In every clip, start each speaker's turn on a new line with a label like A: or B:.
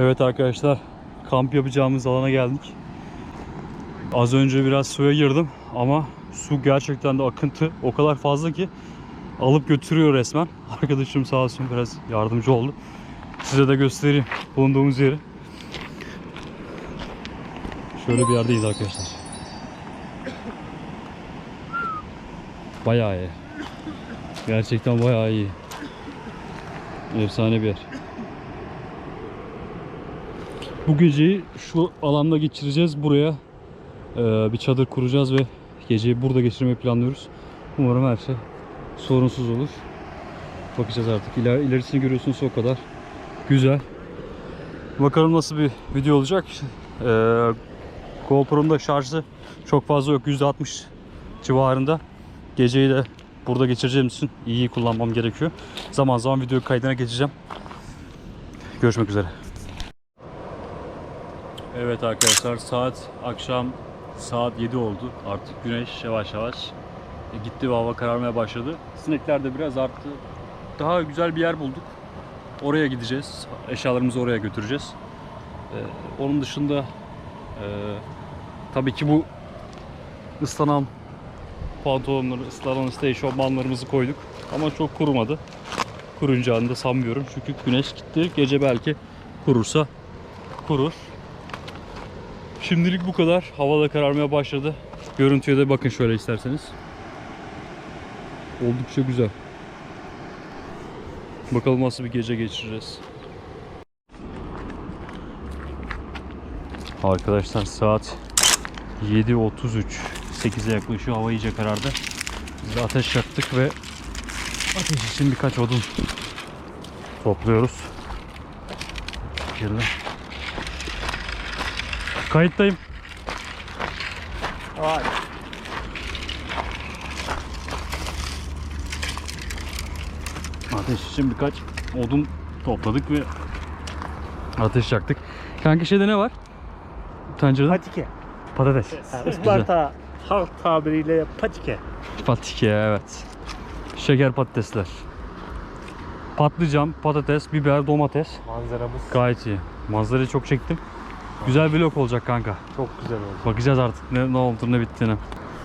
A: Evet arkadaşlar kamp yapacağımız alana geldik. Az önce biraz suya girdim ama su gerçekten de akıntı o kadar fazla ki alıp götürüyor resmen. Arkadaşım sağ olsun biraz yardımcı oldu. Size de göstereyim bulunduğumuz yeri. Şöyle bir yerdeyiz arkadaşlar. Bayağı iyi. Gerçekten bayağı iyi. Efsane bir yer. Bu geceyi şu alanda geçireceğiz. Buraya e, bir çadır kuracağız ve geceyi burada geçirmeyi planlıyoruz. Umarım her şey sorunsuz olur. Bakacağız artık. İler, ilerisini görüyorsunuz o kadar. Güzel. Bakalım nasıl bir video olacak. E, GoPro'nun da şarjı çok fazla yok. %60 civarında. Geceyi de burada geçireceğim için iyi kullanmam gerekiyor. Zaman zaman video kaydına geçeceğim. Görüşmek üzere. Evet arkadaşlar saat akşam saat 7 oldu. Artık güneş yavaş yavaş gitti ve hava kararmaya başladı. Sinekler de biraz arttı. Daha güzel bir yer bulduk. Oraya gideceğiz. Eşyalarımızı oraya götüreceğiz. Ee, onun dışında e, tabii ki bu ıslanan pantolonları, ıslanan işte eşofmanlarımızı koyduk. Ama çok kurumadı. Kurunacağını da sanmıyorum. Çünkü güneş gitti. Gece belki kurursa kurur. Şimdilik bu kadar. Hava da kararmaya başladı. Görüntüye de bakın şöyle isterseniz. Oldukça güzel. Bakalım nasıl bir gece geçireceğiz. Arkadaşlar saat 7.33 8'e yaklaşıyor. Hava iyice karardı. Biz ateş yaktık ve ateş için birkaç odun topluyoruz. Şöyle. Kayıttayım.
B: Vay.
A: Ateş için birkaç odun topladık ve ateş yaktık. Kanka şeyde ne var? Tencerede
B: Patike.
A: patates.
B: Ha, Isparta halk tabiriyle patike.
A: Patike evet. Şeker patatesler. Patlıcan, patates, biber, domates.
B: Manzaramız
A: Gayet iyi. Manzarayı çok çektim. Güzel vlog olacak kanka.
B: çok güzel oldu.
A: Bakacağız artık ne, ne olduğunu ne bittiğine.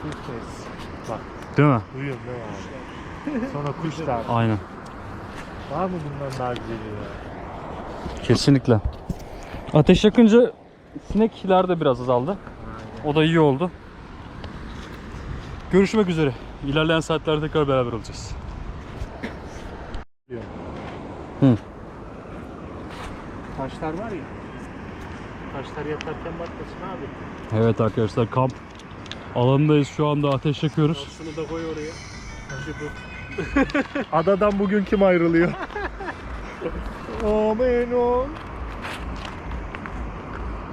B: İlk kez. Bak
A: Değil mi?
B: duyuyorum ne var. Sonra kuşlar.
A: Aynen.
B: Var mı bundan daha güzeli ya?
A: Kesinlikle. Ateş yakınca sinekler de biraz azaldı. O da iyi oldu. Görüşmek üzere. İlerleyen saatlerde tekrar beraber olacağız. Hı.
B: Taşlar var ya. Taşlar yatarken bakmasın abi.
A: Evet arkadaşlar kamp alanındayız şu anda ateş yakıyoruz.
B: Şunu da koy oraya. Taşı bu. Adadan bugün kim ayrılıyor? Amen ol.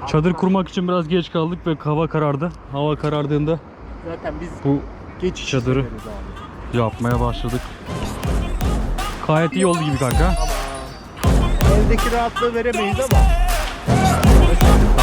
A: Çadır kurmak için biraz geç kaldık ve hava karardı. Hava karardığında
B: Zaten biz
A: bu
B: geçiş
A: Çadırı. yapmaya başladık. Gayet iyi oldu gibi kanka.
B: Evdeki rahatlığı veremeyiz ama.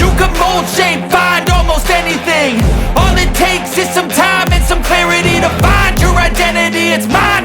C: You can mold, shape, find almost anything. All it takes is some time and some clarity to find your identity. It's mind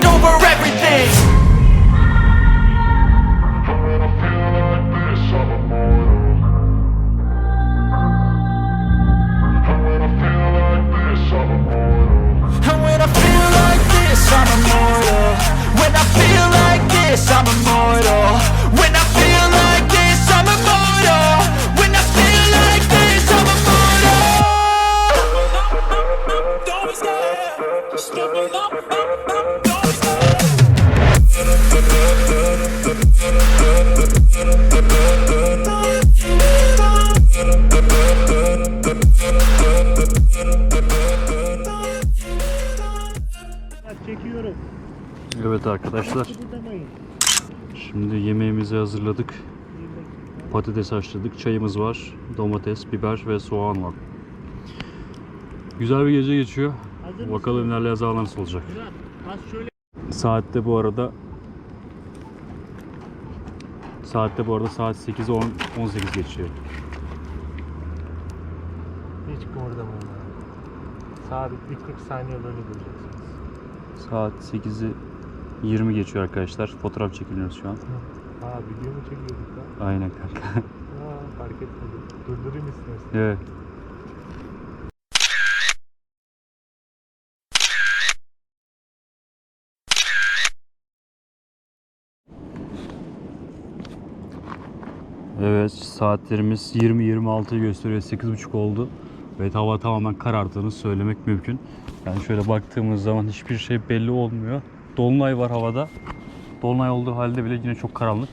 B: çekiyorum.
A: Evet arkadaşlar şimdi yemeğimizi hazırladık. Patates haşladık. Çayımız var. Domates, biber ve soğan var. Güzel bir gece geçiyor.
B: Hazır
A: Bakalım ilerleyen zaman nasıl olacak. Saatte bu arada Saatte bu arada saat 8'e 10 18 geçiyor.
B: hiç kımırdamayın abi. Sabit bir 40 saniye böyle duracaksınız.
A: Saat 8'i 20 geçiyor arkadaşlar. Fotoğraf çekiliyoruz şu an.
B: Aa video mu çekiyorduk lan?
A: Aynen kanka.
B: Aa fark etmedim. Durdurayım istersen.
A: evet. Evet saatlerimiz 20-26'yı gösteriyor. 8.30 oldu. Ve hava tamamen karardığını söylemek mümkün. Yani şöyle baktığımız zaman hiçbir şey belli olmuyor. Dolunay var havada. Dolunay olduğu halde bile yine çok karanlık.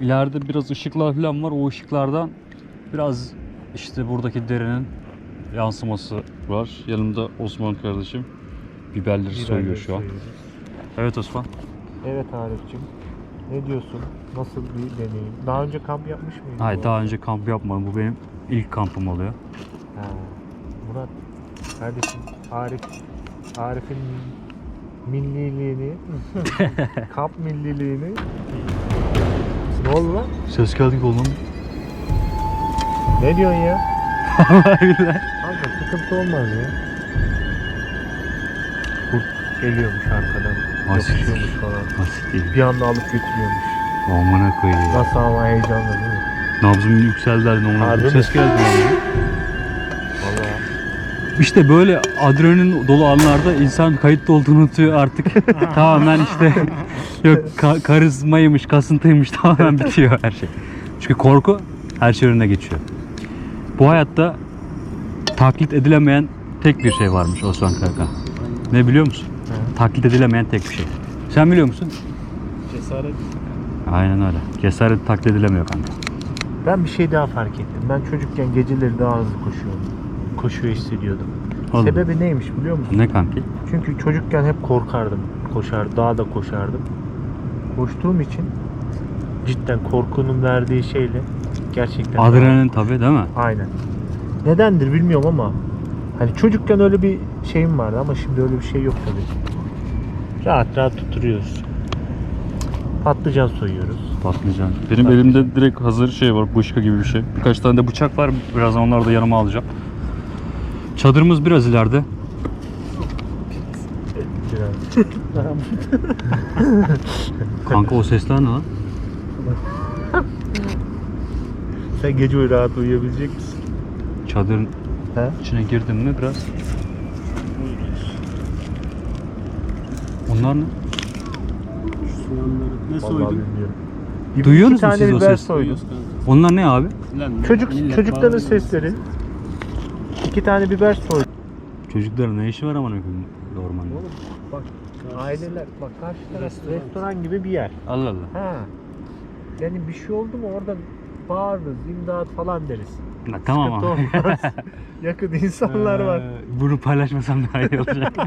A: İleride biraz ışıklar falan var. O ışıklardan biraz işte buradaki derenin yansıması var. Yanımda Osman kardeşim. Biberleri soyuyor şu an. Evet Osman.
B: Evet Arif'cim. Ne diyorsun? Nasıl bir deneyim? Daha önce kamp yapmış mıydın?
A: Hayır daha önce kamp yapmadım. Bu benim ilk kampım oluyor.
B: Ha. Murat kardeşim Arif Arif'in milliliğini kamp milliliğini ne oldu lan?
A: Ses geldi oğlum.
B: Ne diyorsun ya? Kanka sıkıntı olmaz ya. Kurt geliyormuş arkadan.
A: Nasıl?
B: Yapışıyormuş falan.
A: Nasıl değil?
B: Bir anda alıp götürüyormuş.
A: Amına koyayım.
B: Nasıl ama heyecanlı değil mi?
A: Nabzım yükseldi amına
B: Harbi?
A: Ses geldi. lan. İşte böyle adrenalin dolu anlarda insan kayıtlı olduğunu unutuyor artık. tamamen işte yok ka- karizmaymış, kasıntıymış tamamen bitiyor her şey. Çünkü korku her şey önüne geçiyor. Bu hayatta taklit edilemeyen tek bir şey varmış Osman Kaka. Ne biliyor musun?
B: Hı.
A: Taklit edilemeyen tek bir şey. Sen biliyor musun?
B: Cesaret.
A: Aynen öyle. Cesaret taklit edilemiyor kanka.
B: Ben bir şey daha fark ettim. Ben çocukken geceleri daha hızlı koşuyordum. Koşuyor hissediyordum.
A: Oğlum,
B: Sebebi neymiş biliyor musun?
A: Ne kanki?
B: Çünkü çocukken hep korkardım. Koşar, dağda koşardım. Koştuğum için cidden korkunun verdiği şeyle gerçekten
A: Adrenalin tabii değil mi?
B: Aynen. Nedendir bilmiyorum ama hani çocukken öyle bir şeyim vardı ama şimdi öyle bir şey yok tabii. Rahat rahat tuturuyoruz. Patlıcan soyuyoruz.
A: Patlıcan. Benim elimde direkt hazır şey var, buşka gibi bir şey. Birkaç tane de bıçak var. Birazdan onları da yanıma alacağım. Çadırımız biraz ileride.
B: Biraz.
A: Kanka o sesler ne lan?
B: Sen gece uyu rahat uyuyabilecek misin?
A: Çadırın
B: He?
A: içine girdim mi biraz. Onlar ne?
D: Ne
B: Vallahi
D: soydun?
A: Duyuyor
B: iki
A: musun
B: tane
A: siz o
B: biber soydum.
A: Onlar ne abi?
D: Lan
B: Çocuk,
D: millet
B: çocukların
D: bağırıyor.
B: sesleri. İki tane biber soydum.
A: Çocukların ne işi var aman koyayım ormanda?
B: Bak aileler bak karşı taraf
D: Restoran.
B: restoran. gibi bir yer.
A: Allah Allah.
B: Ha. Yani bir şey oldu mu orada bağırırız, imdat falan deriz.
A: Ha, tamam
B: Sıkıntı
A: abi.
B: olmaz. Yakın insanlar var.
A: Ee, Bunu paylaşmasam daha iyi olacak.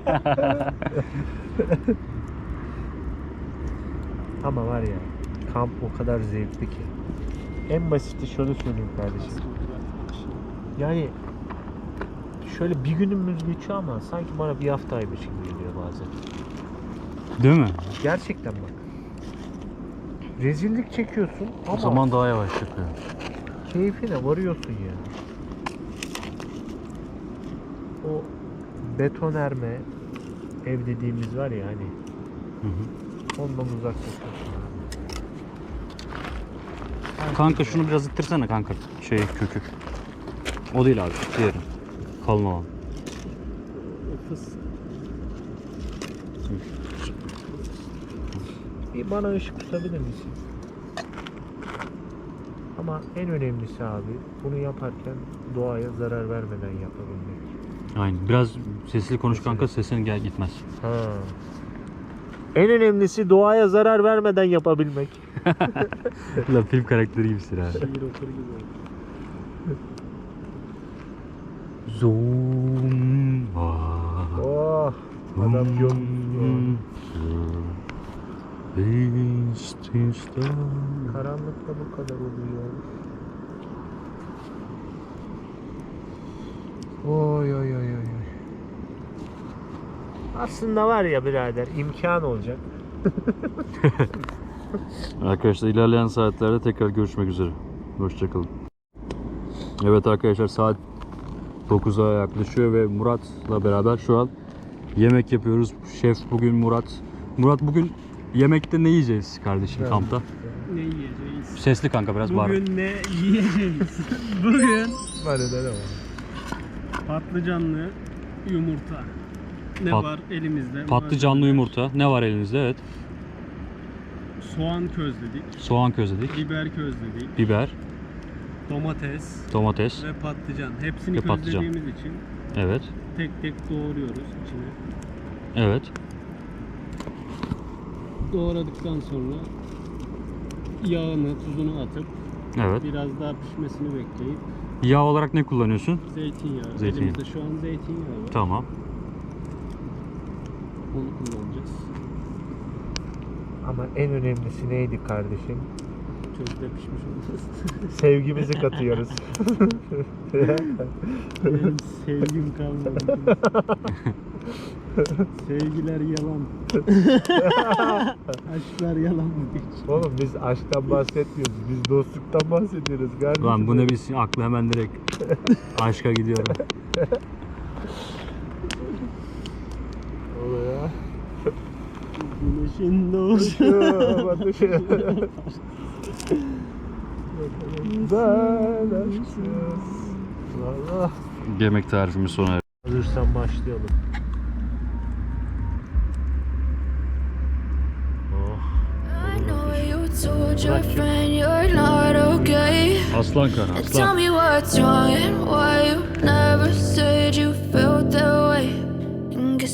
B: Ama var ya kamp o kadar zevkli ki. En basiti şöyle söyleyeyim kardeşim. Yani şöyle bir günümüz geçiyor ama sanki bana bir haftaymış gibi geliyor bazen.
A: Değil mi?
B: Gerçekten bak. Rezillik çekiyorsun ama
A: O zaman daha yavaş yapıyor.
B: keyfine varıyorsun ya. O beton erme ev dediğimiz var ya hani
A: Hı hı.
B: ondan uzaklaşıyorsun.
A: Kanka şunu biraz ittirsene kanka. Şey kökü. O değil abi. Diğeri. Kalın olan.
B: Bir bana ışık tutabilir misin? Ama en önemlisi abi bunu yaparken doğaya zarar vermeden yapabilmek.
A: Aynen. Biraz sesli konuş kanka sesin gel gitmez.
B: Ha. En önemlisi doğaya zarar vermeden yapabilmek.
A: La film karakteri gibisin ha.
D: Şiir okur gibi.
A: Zomba.
B: Oh, adam yok. Karanlıkta bu kadar oluyor. Oy oy oy oy. Aslında var ya birader imkan olacak.
A: Arkadaşlar ilerleyen saatlerde tekrar görüşmek üzere. Hoşçakalın. Evet arkadaşlar saat 9'a yaklaşıyor ve Murat'la beraber şu an yemek yapıyoruz. Şef bugün Murat. Murat bugün yemekte ne yiyeceğiz kardeşim
B: Ben-
A: kampta?
D: Ne yiyeceğiz?
A: Sesli kanka biraz bağır.
D: Bugün ne yiyeceğiz? Bugün
B: ne var.
D: patlıcanlı yumurta. Ne
A: Pat-
D: var elimizde?
A: Patlıcanlı yumurta. Ne var elinizde? Evet.
D: Soğan közledik,
A: Soğan közledik.
D: biber közledik,
A: Biber,
D: domates
A: domates.
D: ve patlıcan. Hepsini
A: Ve patlıcan.
D: közlediğimiz için
A: Evet.
D: tek tek doğruyoruz içine.
A: Evet.
D: Doğradıktan sonra yağını, tuzunu atıp
A: Evet.
D: biraz daha pişmesini bekleyip
A: Yağ olarak ne kullanıyorsun?
D: zeytinyağı.
A: Zeytinyağı.
D: Elimizde şu an zeytinyağı var.
A: Tamam.
D: Onu kullanacağız.
B: Ama en önemlisi neydi kardeşim?
D: Közde pişmiş olması.
B: Sevgimizi katıyoruz.
D: Benim sevgim kalmadı. Sevgiler yalan. Aşklar yalan mı hiç?
B: Oğlum biz aşktan bahsetmiyoruz. Biz dostluktan bahsediyoruz kardeşim.
A: Lan bu ne bilsin aklı hemen direkt aşka gidiyorum.
B: Oluyor ya.
D: Doğuşu.
B: Batışı. ben. Valla.
A: Yemek tarifimiz sona erdi.
B: Hazırsan başlayalım. Oh.
E: I know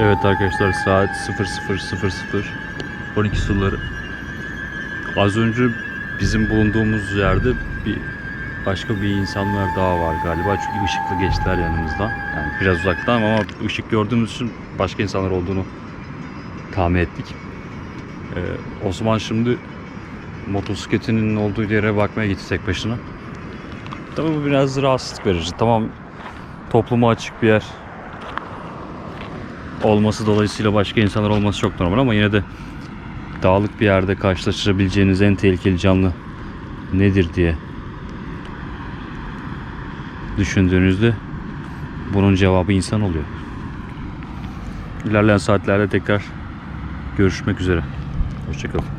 A: Evet arkadaşlar saat 00.00 12 suları. Az önce bizim bulunduğumuz yerde bir başka bir insanlar daha var galiba çünkü ışıklı geçtiler yanımızdan. Yani biraz uzaktan ama ışık gördüğümüz için başka insanlar olduğunu tahmin ettik. Ee, Osman şimdi motosikletinin olduğu yere bakmaya gitti tek başına. Tabii bu biraz rahatsızlık verici. Tamam topluma açık bir yer olması dolayısıyla başka insanlar olması çok normal ama yine de dağlık bir yerde karşılaşabileceğiniz en tehlikeli canlı nedir diye düşündüğünüzde bunun cevabı insan oluyor. İlerleyen saatlerde tekrar görüşmek üzere. Hoşçakalın.